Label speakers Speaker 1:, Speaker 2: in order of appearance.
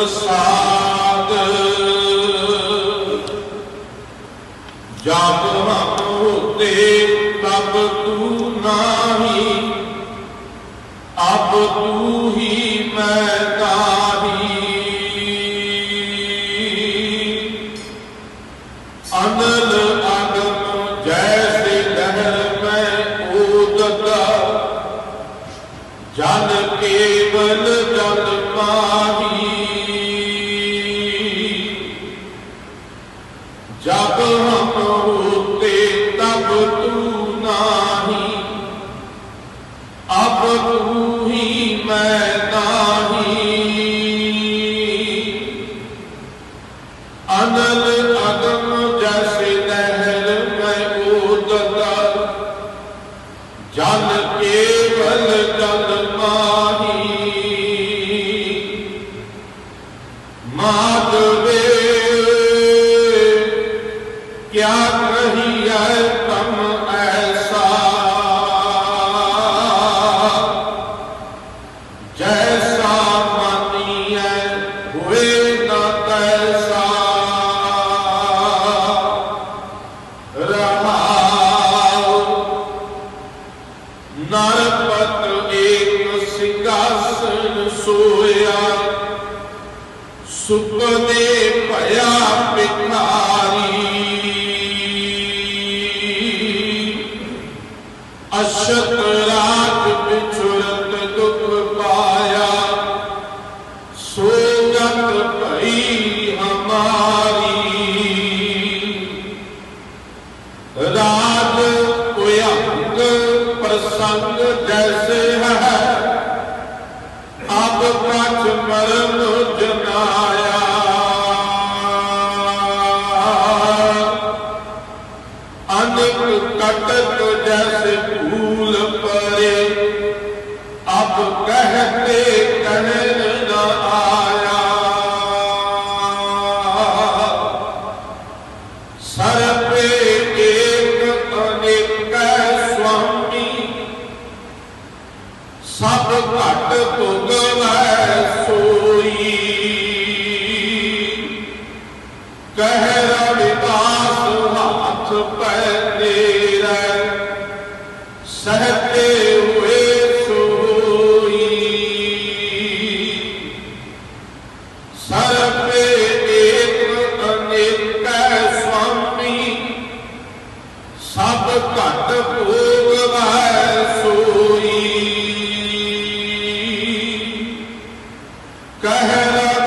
Speaker 1: ਪ੍ਰਸਾਦ। ਜਬ ਹੋਤੇ ਤਬ ਤੂ ਨਾਹੀ, ਅਬ ਤੂ ਹੀ ਮੈਂ ਤਾਹੀ। ਅਨਲ ਅਗਮ ਜੈਸੇ ਲਹਿਰ ਮੈਂ ਓਦਤਾ, ਜਨ ਕੇਵਲ ਜਨ ਮਾਹੀ ਜਬ ਹਮ ਹੋਤੇ ਤਬ ਤੂ ਨਾਹੀ, ਅਬ ਤੂ ਹੀ ਮੈਂ ਨਾਹੀ। ਅਨਲ ਅਗਮ ਜੈਸੇ ਲਹਿਰ ਮੈਂ ਓਦਤਾ ਜਨ ਕੇਵਲ ਜਨ ਮਾਹੀ। नरपत्र एक सिंहासन सोया। सुपने पया पिकारी अशत ਪ੍ਰਸੰਗ ਜੈਸੇ ਹੈ। ਅਬ ਕਛ ਮਰਨ ਜਨਾਇਆ ਘਟ ਭੁਗਵੈ ਸੋਈ। ਕਹਿ ਰਵਿਦਾਸ ਹੱਥ ਪੈ ਤੇਰਾ ਸਹਤੇ ਹੋਏ ਸੋਈ। ਸਰਪੇ ਏਕ ਅਨੇਕ ਸਵਾਮੀ ਸਭ ਘਟ ਭੁਗਵੈ Hannah.